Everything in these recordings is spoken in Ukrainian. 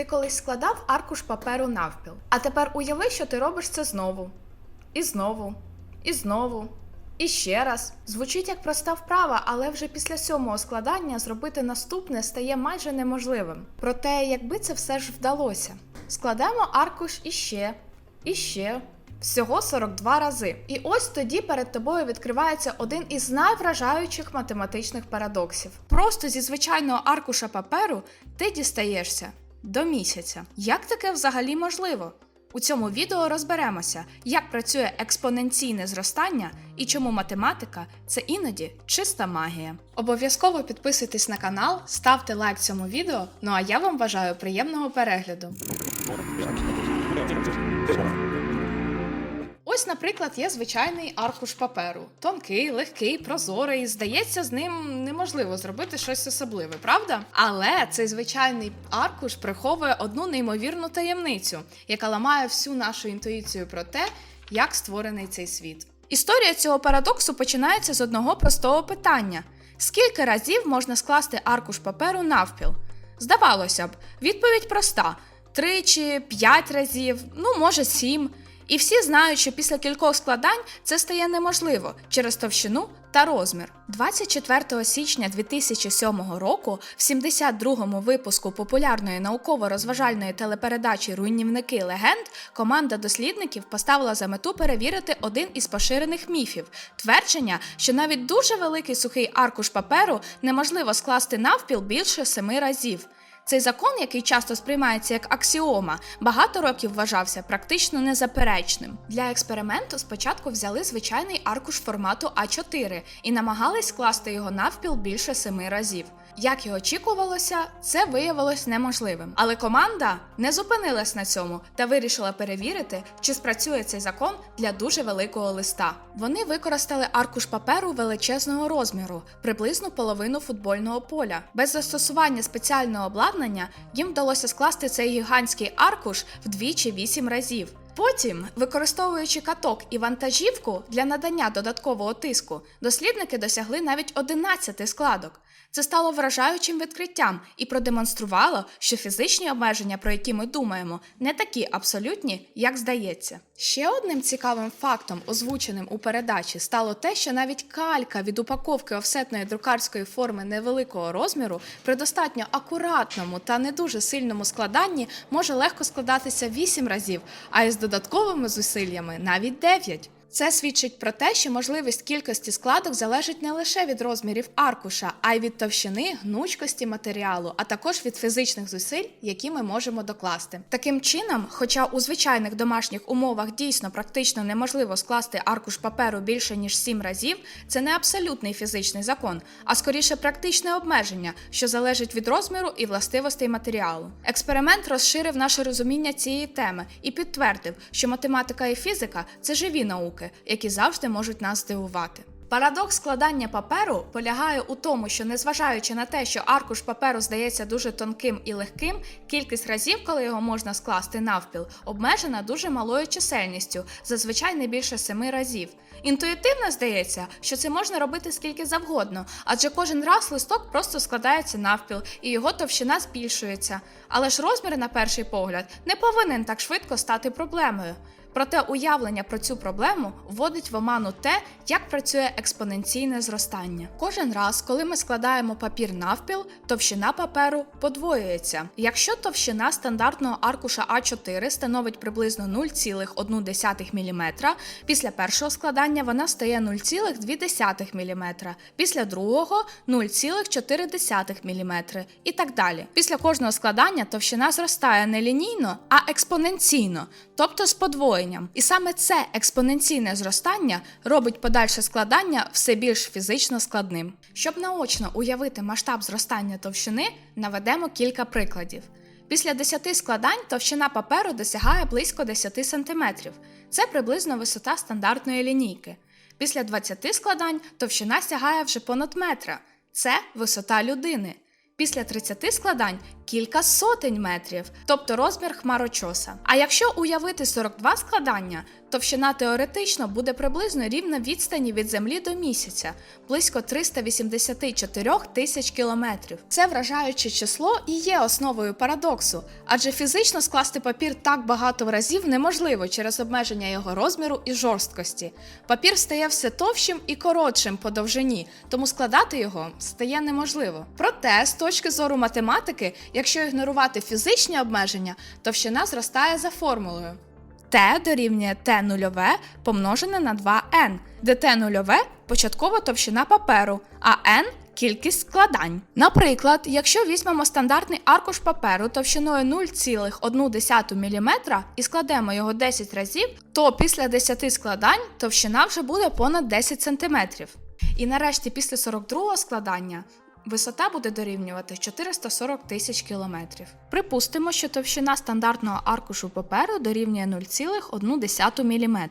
Ти колись складав аркуш паперу навпіл. А тепер уяви, що ти робиш це знову. І знову, і знову, і ще раз. Звучить як проста вправа, але вже після сьомого складання зробити наступне стає майже неможливим. Проте, якби це все ж вдалося, складемо аркуш іще, іще. Всього 42 рази. І ось тоді перед тобою відкривається один із найвражаючих математичних парадоксів. Просто зі звичайного аркуша паперу ти дістаєшся до місяця. Як таке взагалі можливо? У цьому відео розберемося, як працює експоненційне зростання і чому математика це іноді чиста магія. Обов'язково підписуйтесь на канал, ставте лайк цьому відео. Ну а я вам бажаю приємного перегляду. Ось, наприклад, є звичайний аркуш паперу. Тонкий, легкий, прозорий. Здається, з ним неможливо зробити щось особливе, правда? Але цей звичайний аркуш приховує одну неймовірну таємницю, яка ламає всю нашу інтуїцію про те, як створений цей світ. Історія цього парадоксу починається з одного простого питання: скільки разів можна скласти аркуш паперу навпіл? Здавалося б, відповідь проста: три чи п'ять разів, ну може сім. І всі знають, що після кількох складань це стає неможливо через товщину та розмір. 24 січня 2007 року, в 72-му випуску популярної науково-розважальної телепередачі Руйнівники легенд команда дослідників поставила за мету перевірити один із поширених міфів твердження, що навіть дуже великий сухий аркуш паперу неможливо скласти навпіл більше семи разів. Цей закон, який часто сприймається як аксіома, багато років вважався практично незаперечним. Для експерименту спочатку взяли звичайний аркуш формату А4 і намагались скласти його навпіл більше семи разів. Як і очікувалося, це виявилось неможливим. Але команда не зупинилась на цьому та вирішила перевірити, чи спрацює цей закон для дуже великого листа. Вони використали аркуш паперу величезного розміру, приблизно половину футбольного поля. Без застосування спеціального обладнання їм вдалося скласти цей гігантський аркуш вдвічі вісім разів. Потім, використовуючи каток і вантажівку для надання додаткового тиску, дослідники досягли навіть 11 складок. Це стало вражаючим відкриттям і продемонструвало, що фізичні обмеження, про які ми думаємо, не такі абсолютні, як здається. Ще одним цікавим фактом, озвученим у передачі, стало те, що навіть калька від упаковки офсетної друкарської форми невеликого розміру при достатньо акуратному та не дуже сильному складанні може легко складатися 8 разів, а із додатковими зусиллями навіть 9. Це свідчить про те, що можливість кількості складок залежить не лише від розмірів аркуша, а й від товщини, гнучкості матеріалу, а також від фізичних зусиль, які ми можемо докласти. Таким чином, хоча у звичайних домашніх умовах дійсно практично неможливо скласти аркуш паперу більше ніж 7 разів, це не абсолютний фізичний закон, а скоріше практичне обмеження, що залежить від розміру і властивостей матеріалу. Експеримент розширив наше розуміння цієї теми і підтвердив, що математика і фізика це живі науки які завжди можуть нас здивувати. Парадокс складання паперу полягає у тому, що незважаючи на те, що аркуш паперу здається дуже тонким і легким, кількість разів, коли його можна скласти навпіл, обмежена дуже малою чисельністю, зазвичай не більше семи разів. Інтуїтивно здається, що це можна робити скільки завгодно, адже кожен раз листок просто складається навпіл і його товщина збільшується. Але ж розмір, на перший погляд, не повинен так швидко стати проблемою. Проте уявлення про цю проблему вводить в оману те, як працює експоненційне зростання. Кожен раз, коли ми складаємо папір навпіл, товщина паперу подвоюється. Якщо товщина стандартного аркуша А4 становить приблизно 0,1 мм, після першого складання вона стає 0,2 мм, після другого 0,4 мм і так далі. Після кожного складання товщина зростає не лінійно, а експоненційно, тобто з подвоєнням. І саме це експоненційне зростання робить подальше складання все більш фізично складним. Щоб наочно уявити масштаб зростання товщини, наведемо кілька прикладів. Після 10 складань товщина паперу досягає близько 10 см. Це приблизно висота стандартної лінійки. Після 20 складань товщина сягає вже понад метра. Це висота людини. Після 30 складань кілька сотень метрів, тобто розмір хмарочоса. А якщо уявити 42 складання, товщина теоретично буде приблизно рівна відстані від Землі до місяця, близько 384 тисяч кілометрів. Це вражаюче число і є основою парадоксу, адже фізично скласти папір так багато разів неможливо через обмеження його розміру і жорсткості. Папір стає все товщим і коротшим по довжині, тому складати його стає неможливо. Проте, з точки зору математики, якщо ігнорувати фізичні обмеження, товщина зростає за формулою. Т дорівнює Т нульове помножене на 2n, де Т нульове початкова товщина паперу, а n кількість складань. Наприклад, якщо візьмемо стандартний аркуш паперу товщиною 0,1 мм і складемо його 10 разів, то після 10 складань товщина вже буде понад 10 см. І нарешті після 42 складання Висота буде дорівнювати 440 тисяч кілометрів. Припустимо, що товщина стандартного аркушу паперу дорівнює 0,1 мм.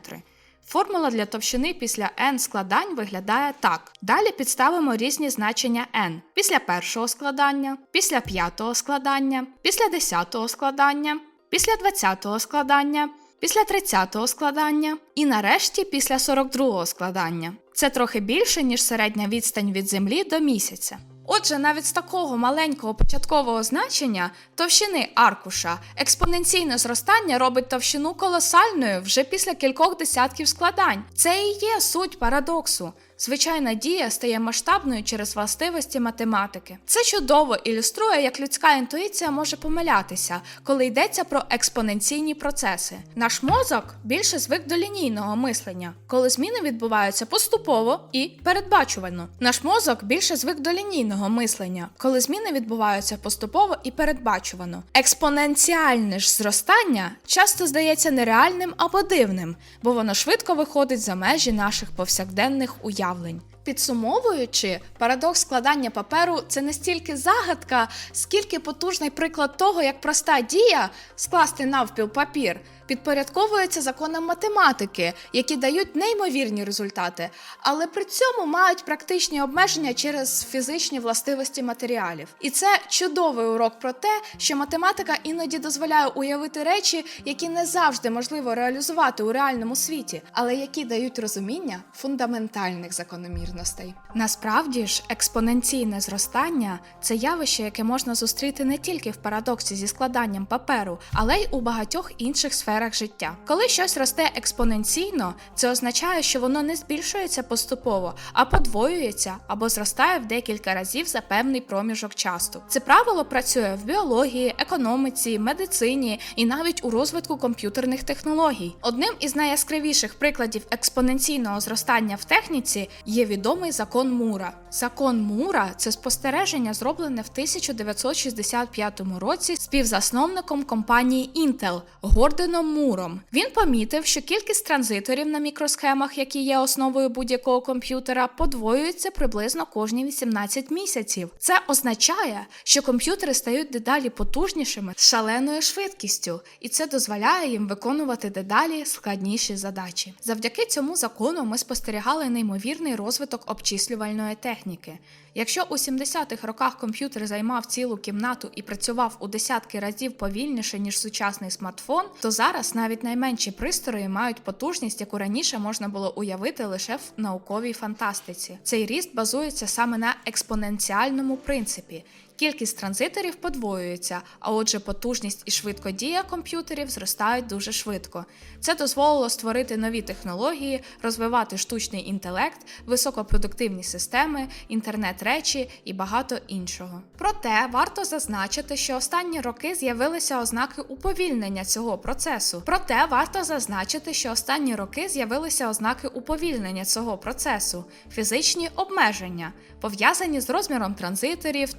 Формула для товщини після n складань виглядає так. Далі підставимо різні значення n. Після першого складання, після п'ятого складання, після десятого складання, після двадцятого складання, після тридцятого складання і нарешті після 42-го складання. Це трохи більше, ніж середня відстань від Землі до місяця. Отже, навіть з такого маленького початкового значення товщини аркуша експоненційне зростання робить товщину колосальною вже після кількох десятків складань. Це і є суть парадоксу. Звичайна дія стає масштабною через властивості математики. Це чудово ілюструє, як людська інтуїція може помилятися, коли йдеться про експоненційні процеси. Наш мозок більше звик до лінійного мислення, коли зміни відбуваються поступово і передбачувано. Наш мозок більше звик до лінійного мислення, коли зміни відбуваються поступово і передбачувано. Експоненціальне ж зростання часто здається нереальним або дивним, бо воно швидко виходить за межі наших повсякденних уявлень. Підсумовуючи, парадокс складання паперу це не стільки загадка, скільки потужний приклад того, як проста дія скласти навпіл папір підпорядковується законам математики, які дають неймовірні результати, але при цьому мають практичні обмеження через фізичні властивості матеріалів. І це чудовий урок про те, що математика іноді дозволяє уявити речі, які не завжди можливо реалізувати у реальному світі, але які дають розуміння фундаментальних закономірностей. Насправді ж, експоненційне зростання це явище, яке можна зустріти не тільки в парадоксі зі складанням паперу, але й у багатьох інших сферах життя. Коли щось росте експоненційно, це означає, що воно не збільшується поступово, а подвоюється або зростає в декілька разів за певний проміжок часу. Це правило працює в біології, економіці, медицині і навіть у розвитку комп'ютерних технологій. Одним із найяскравіших прикладів експоненційного зростання в техніці є відомий закон Мура. Закон Мура це спостереження, зроблене в 1965 році співзасновником компанії Intel Гордоном Муром. Він помітив, що кількість транзиторів на мікросхемах, які є основою будь-якого комп'ютера, подвоюється приблизно кожні 18 місяців. Це означає, що комп'ютери стають дедалі потужнішими з шаленою швидкістю, і це дозволяє їм виконувати дедалі складніші задачі. Завдяки цьому закону ми спостерігали неймовірний розвиток обчислювальної техніки. Якщо у 70-х роках комп'ютер займав цілу кімнату і працював у десятки разів повільніше ніж сучасний смартфон, то зараз навіть найменші пристрої мають потужність, яку раніше можна було уявити лише в науковій фантастиці. Цей ріст базується саме на експоненціальному принципі. Кількість транзиторів подвоюється, а отже, потужність і швидкодія комп'ютерів зростають дуже швидко. Це дозволило створити нові технології, розвивати штучний інтелект, високопродуктивні системи, інтернет речі і багато іншого. Проте варто зазначити, що останні роки з'явилися ознаки уповільнення цього процесу. Проте варто зазначити, що останні роки з'явилися ознаки уповільнення цього процесу, фізичні обмеження, пов'язані з розміром транзиторів,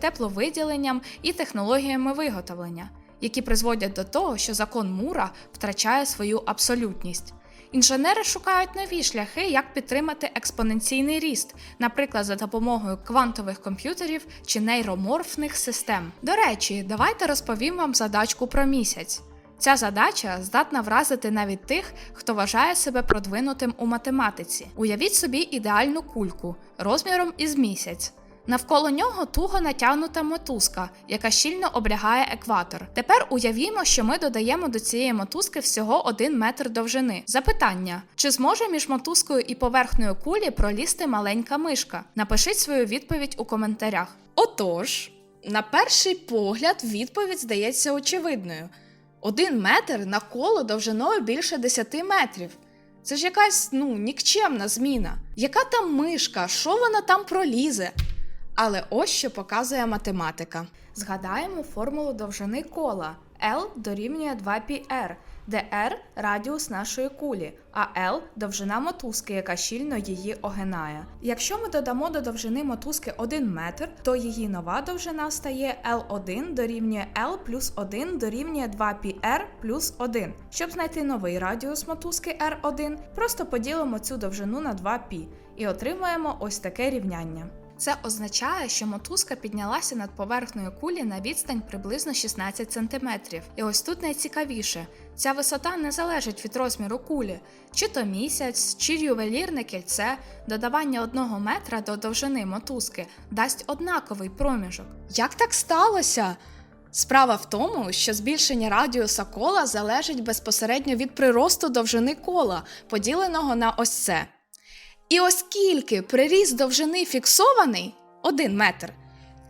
тепловиділенням і технологіями виготовлення, які призводять до того, що закон Мура втрачає свою абсолютність. Інженери шукають нові шляхи, як підтримати експоненційний ріст, наприклад, за допомогою квантових комп'ютерів чи нейроморфних систем. До речі, давайте розповім вам задачку про місяць. Ця задача здатна вразити навіть тих, хто вважає себе продвинутим у математиці. Уявіть собі ідеальну кульку розміром із місяць. Навколо нього туго натягнута мотузка, яка щільно облягає екватор. Тепер уявімо, що ми додаємо до цієї мотузки всього 1 метр довжини. Запитання: чи зможе між мотузкою і поверхнею кулі пролізти маленька мишка? Напишіть свою відповідь у коментарях. Отож, на перший погляд, відповідь здається очевидною: один метр на коло довжиною більше 10 метрів. Це ж якась ну нікчемна зміна. Яка там мишка? Що вона там пролізе? Але ось що показує математика. Згадаємо формулу довжини кола. L дорівнює 2πr, де r радіус нашої кулі, а L довжина мотузки, яка щільно її огинає. Якщо ми додамо до довжини мотузки 1 метр, то її нова довжина стає L1 дорівнює L плюс 1 дорівнює 2πr плюс 1. Щоб знайти новий радіус мотузки R1, просто поділимо цю довжину на 2π і отримаємо ось таке рівняння. Це означає, що мотузка піднялася над поверхнею кулі на відстань приблизно 16 см. І ось тут найцікавіше: ця висота не залежить від розміру кулі, чи то місяць, чи ювелірне кільце, додавання одного метра до довжини мотузки дасть однаковий проміжок. Як так сталося? Справа в тому, що збільшення радіуса кола залежить безпосередньо від приросту довжини кола, поділеного на ось це. І оскільки приріст довжини фіксований 1 метр,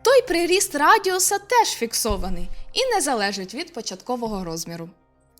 то й приріст радіуса теж фіксований і не залежить від початкового розміру.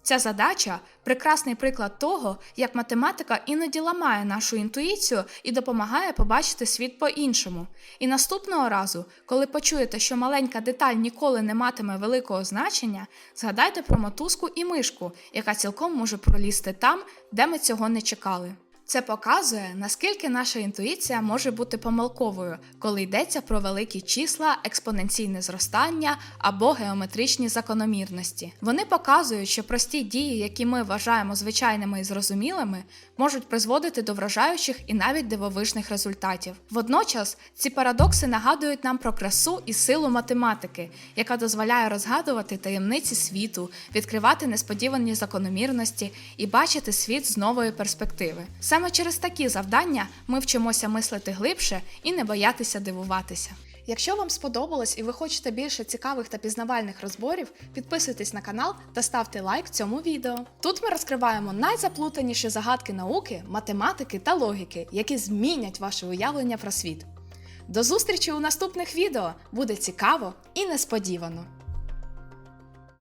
Ця задача прекрасний приклад того, як математика іноді ламає нашу інтуїцію і допомагає побачити світ по-іншому. І наступного разу, коли почуєте, що маленька деталь ніколи не матиме великого значення, згадайте про мотузку і мишку, яка цілком може пролізти там, де ми цього не чекали. Це показує, наскільки наша інтуїція може бути помилковою, коли йдеться про великі числа, експоненційне зростання або геометричні закономірності. Вони показують, що прості дії, які ми вважаємо звичайними і зрозумілими, можуть призводити до вражаючих і навіть дивовижних результатів. Водночас ці парадокси нагадують нам про красу і силу математики, яка дозволяє розгадувати таємниці світу, відкривати несподівані закономірності і бачити світ з нової перспективи. Саме через такі завдання ми вчимося мислити глибше і не боятися дивуватися. Якщо вам сподобалось і ви хочете більше цікавих та пізнавальних розборів, підписуйтесь на канал та ставте лайк цьому відео. Тут ми розкриваємо найзаплутаніші загадки науки, математики та логіки, які змінять ваше уявлення про світ. До зустрічі у наступних відео! Буде цікаво і несподівано!